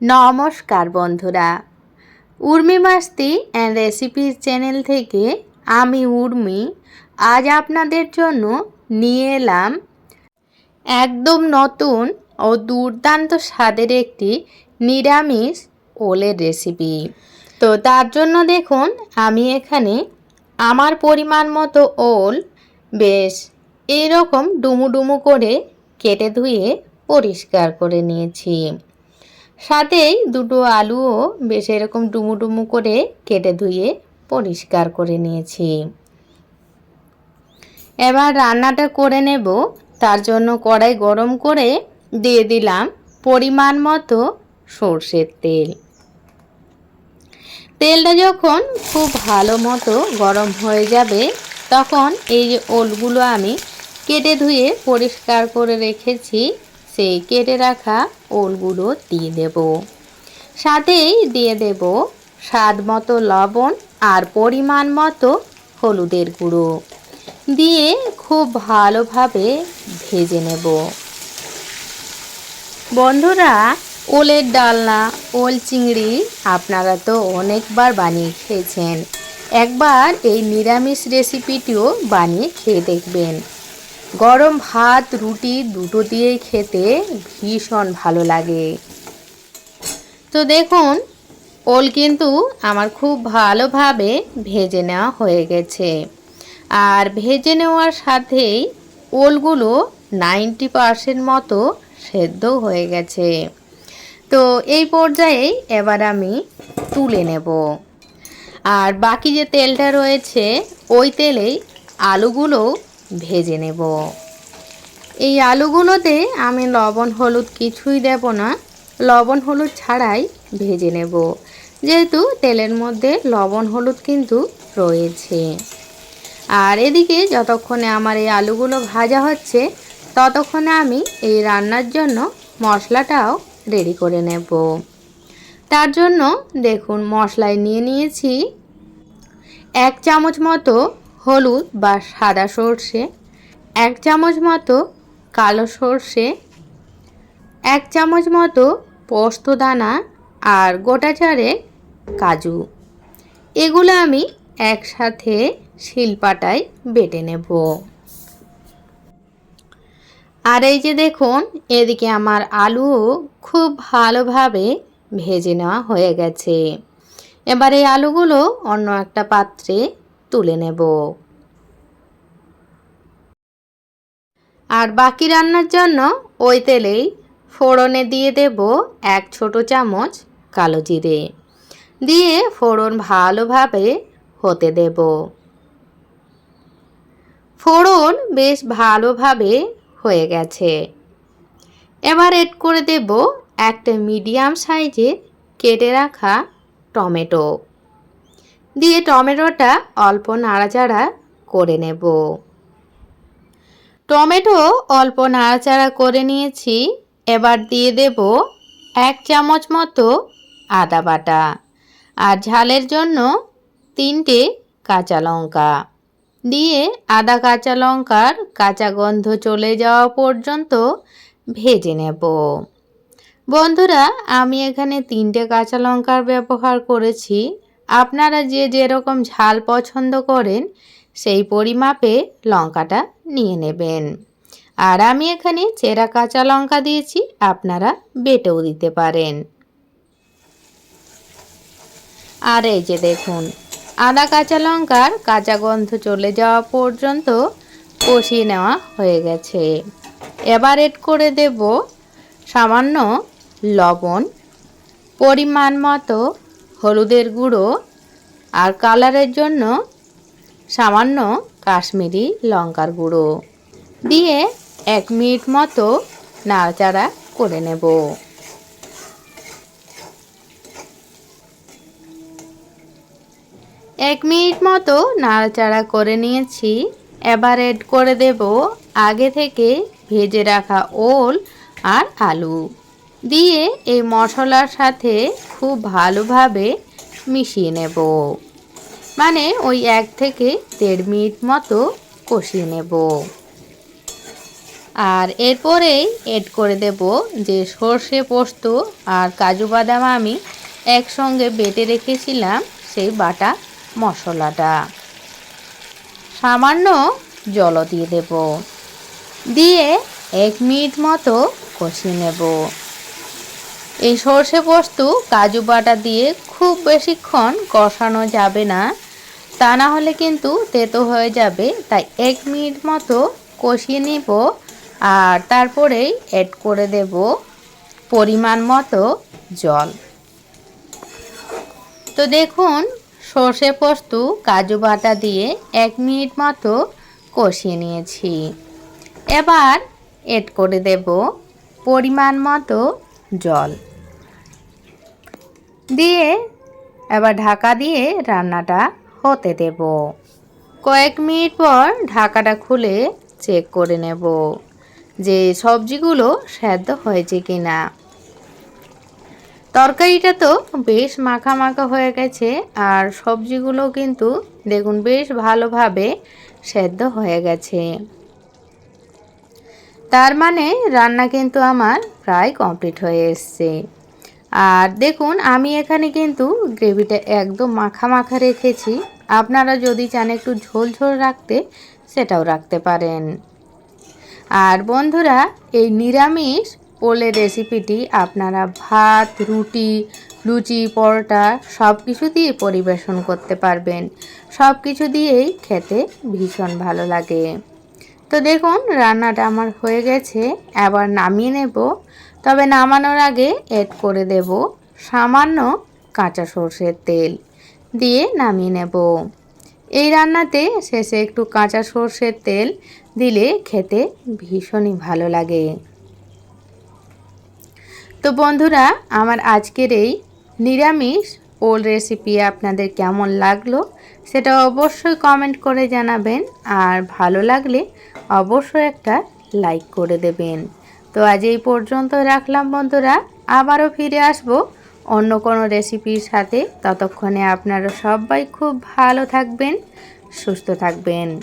নমস্কার বন্ধুরা। উর্মি মাস্তি অ্যান্ড রেসিপির চ্যানেল থেকে আমি উর্মি। আজ আপনাদের জন্য নিয়ে এলাম একদম নতুন ও দুর্দান্ত স্বাদের একটি নিরামিষ ওলের রেসিপি তো তার জন্য দেখুন, আমি এখানে আমার পরিমাণ মতো ওল বেশ এরকম ডুমু ডুমু করে কেটে ধুয়ে পরিষ্কার করে নিয়েছি। সাথেই দুটো আলুও বেশ এরকম ডুমু ডুমু করে কেটে ধুয়ে পরিষ্কার করে নিয়েছি। এবার রান্নাটা করে নেব, তার জন্য কড়াই গরম করে দিয়ে দিলাম পরিমাণ মতো সর্ষের তেল। তেলটা যখন খুব ভালো মতো গরম হয়ে যাবে, তখন এই যে ওলগুলো আমি কেটে ধুয়ে পরিষ্কার করে রেখেছি সেই কেটে রাখা ওলগুলো দিয়ে দেব। সাথেই দিয়ে দেব স্বাদ মতো লবণ আর পরিমাণ মতো হলুদের গুঁড়ো। দিয়ে খুব ভালোভাবে ভেজে নেব। বন্ধুরা, ওলের ডালনা, ওল চিংড়ি আপনারা তো অনেকবার বানিয়ে খেয়েছেন। একবার এই নিরামিষ রেসিপিটিও বানিয়ে খেয়ে দেখবেন। গরম ভাত, রুটি দুটো দিয়েই খেতে ভীষণ ভালো লাগে। তো দেখুন, ওল কিন্তু আমার খুব ভালোভাবে ভেজে নেওয়া হয়ে গেছে। আর ভেজে নেওয়ার সাথেই ওলগুলো নাইনটি পারসেন্ট মতো সেদ্ধ হয়ে গেছে। তো এই পর্যায়ে এবার আমি তুলে নেব। আর বাকি যে তেলটা রয়েছে, ওই তেলেই আলুগুলো ভেজে নেব। এই আলুগুলোতে আমি লবণ, হলুদ কিছুই দেব না। লবণ, হলুদ ছাড়াই ভেজে নেব। যেহেতু তেলের মধ্যে লবণ, হলুদ কিন্তু রয়েছে। আর এদিকে যতক্ষণে আমার এই আলুগুলো ভাজা হচ্ছে, ততক্ষণে আমি এই রান্নার জন্য মশলাটাও রেডি করে নেব। তার জন্য দেখুন, মশলায় নিয়ে নিয়েছি এক চামচ মতো হলুদ বা সাদা সর্ষে, এক চামচ মতো কালো সর্ষে, এক চামচ মতো পোস্ত দানা আর গোটা চারেক কাজু। এগুলো আমি একসাথে শিলপাটায় বেটে নেব। আর এই যে দেখুন, এদিকে আমার আলুও খুব ভালোভাবে ভেজে নেওয়া হয়ে গেছে। এবার এই আলুগুলো অন্য একটা পাত্রে তুলে নেব। আর বাকি রান্নার জন্য ওই তেলেই ফোড়নে দিয়ে দেব এক ছোট চামচ কালো জিরে। দিয়ে ফোড়ন ভালোভাবে হতে দেব। ফোড়ন বেশ ভালোভাবে হয়ে গেছে। এবার এড করে দেব একটা মিডিয়াম সাইজের কেটে রাখা টমেটো। দিয়ে টমেটোটা অল্প নাড়াচাড়া করে নেব। টমেটো অল্প নাড়াচাড়া করে নিয়েছি। এবার দিয়ে দেব এক চামচ মতো আদা বাটা আর ঝালের জন্য তিনটে কাঁচা লঙ্কা। দিয়ে আদা কাঁচা লঙ্কার কাঁচা গন্ধ চলে যাওয়া পর্যন্ত ভেজে নেব। বন্ধুরা, আমি এখানে তিনটে কাঁচা লঙ্কার ব্যবহার করেছি। আপনারা যে যেরকম ঝাল পছন্দ করেন, সেই পরিমাপে লঙ্কাটা নিয়ে নেবেন। আর আমি এখানে চেরা কাঁচা লঙ্কা দিয়েছি, আপনারা বেটেও দিতে পারেন। আর এই যে দেখুন, আদা কাঁচা লঙ্কার কাঁচা গন্ধ চলে যাওয়া পর্যন্ত কষিয়ে নেওয়া হয়ে গেছে। এবার এড করে দেব সামান্য লবণ। পরিমাণ মতো হলুদের গুঁড়ো আর কালারের জন্য সামান্য কাশ্মীরি লঙ্কার গুঁড়ো। দিয়ে এক মিনিট মতো নাড়াচাড়া করে নেব। এক মিনিট মতো নাড়াচাড়া করে নিয়েছি। এবার এড করে দেব আগে থেকে ভেজে রাখা ওল আর আলু। দিয়ে এই মশলার সাথে খুব ভালোভাবে মিশিয়ে নেব। মানে ওই এক থেকে দেড় মিনিট মতো কষিয়ে নেব। আর এরপরেই এড করে দেব যে সর্ষে পোস্ত আর কাজু বাদাম আমি একসঙ্গে বেটে রেখেছিলাম সেই বাটা মশলাটা। সামান্য জল দিয়ে দেব। দিয়ে এক মিনিট মতো কষিয়ে নেব। এই সর্ষে পোস্ত কাজু বাটা দিয়ে খুব বেশিক্ষণ কষানো যাবে না। তা না হলে কিন্তু তেতো হয়ে যাবে। তাই এক মিনিট মতো কষিয়ে নিব আর তারপরেই অ্যাড করে দেব পরিমাণ মতো জল। তো দেখুন, সর্ষে পোস্ত, কাজু বাটা দিয়ে এক মিনিট মতো কষিয়ে নিয়েছি। এবার এড করে দেব পরিমাণ মতো জল। দিয়ে এবার ঢাকা দিয়ে রান্নাটা হতে দেব। কয়েক মিনিট পর ঢাকাটা খুলে চেক করে নেব যে সবজিগুলো সেদ্ধ হয়েছে কিনা। তরকারিটা তো বেশ মাখা মাখা হয়ে গেছে আর সবজিগুলো কিন্তু দেখুন বেশ ভালোভাবে সেদ্ধ হয়ে গেছে। তার মানে রান্না কিন্তু আমার প্রায় কমপ্লিট হয়ে এসছে। আর দেখুন, আমি এখানে কিন্তু গ্রেভিটা একদম মাখা মাখা রেখেছি। আপনারা যদি চান একটু ঝোল ঝোল রাখতে, সেটাও রাখতে পারেন। আর বন্ধুরা, এই নিরামিষ ওলের রেসিপিটি আপনারা ভাত, রুটি, লুচি, পরোটা সব কিছু দিয়ে পরিবেশন করতে পারবেন। সব কিছু দিয়েই খেতে ভীষণ ভালো লাগে। তো দেখুন, রান্নাটা আমার হয়ে গেছে। এবার নামিয়ে নেব। তবে নামানোর আগে এড করে দেব সামান্য কাঁচা সর্ষের তেল দিয়ে নামিয়ে নেব। এই রান্নাতে শেষে একটু কাঁচা সর্ষের তেল দিলে খেতে ভীষণই ভালো লাগে। তো বন্ধুরা, আমার আজকের এই নিরামিষ ওল রেসিপি আপনাদের কেমন লাগল, সেটা অবশ্যই কমেন্ট করে জানাবেন। আর ভালো লাগলে অবশ্যই একটা লাইক করে দেবেন। তো আজ এই পর্যন্ত রাখলাম বন্ধুরা, আবারও ফিরে আসব অন্য কোনো রেসিপির সাথে। ততক্ষণে আপনারা সবাই খুব ভালো থাকবেন, সুস্থ থাকবেন।